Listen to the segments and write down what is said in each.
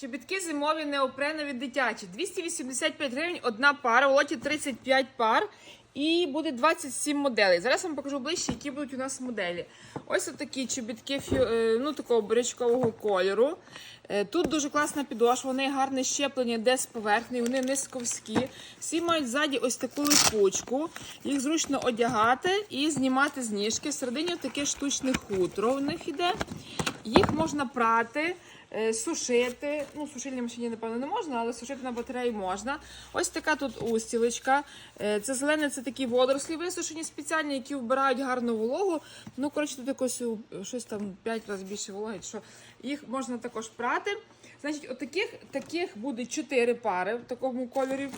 Чобітки зимові неопренові дитячі. 285 гривень одна пара, у лоті 35 пар. І буде 27 моделей. Зараз вам покажу ближче, які будуть у нас моделі. Ось такі чобітки е, ну, такого бурячкового кольору. Е, Тут дуже класна підошва, вони гарне щеплення, де з поверхні, вони низьковські. Всі мають ззаді ось таку липучку. Їх зручно одягати і знімати з ніжки. Всередині таке штучне хутро в них іде. Їх можна прати, сушити. Ну, сушильній машині, напевно, не можна, але сушити на батареї можна. Ось така тут устілочка. Е, Це зелене, це такі водорослі висушені спеціальні, які вбирають гарну вологу. Ну, коротше, тут якось щось там 5 разів більше вологи, що їх можна також прати. Значить, отаких таких буде 4 пари в такому кольорі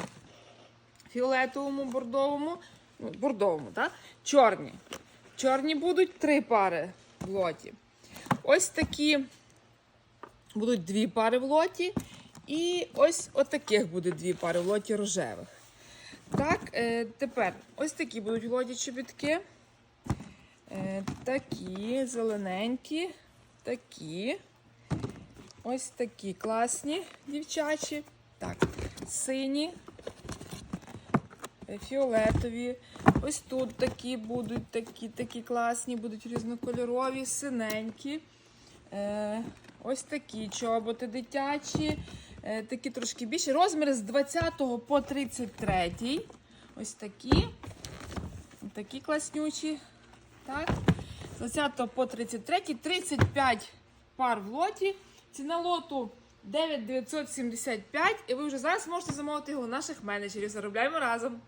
фіолетовому, бордовому, ну, бордовому, так? Чорні. Чорні будуть три пари в. Ось такі будуть дві пари в лоті. І ось отаких буде дві пари в лоті рожевих. Так, е, тепер ось такі будуть в лоті чобітки. Е, такі зелененькі, такі. Ось такі класні дівчачі. Так, сині, е, фіолетові. Ось тут такі будуть, такі, такі класні, будуть різнокольорові, синенькі. Е, ось такі чоботи дитячі, е, такі трошки більші. Розміри з 20 по 33. Ось такі. Такі класнючі. Так. З 20 по 33, 35 пар в лоті. Ціна лоту 9975. І ви вже зараз можете замовити його у наших менеджерів. Заробляємо разом.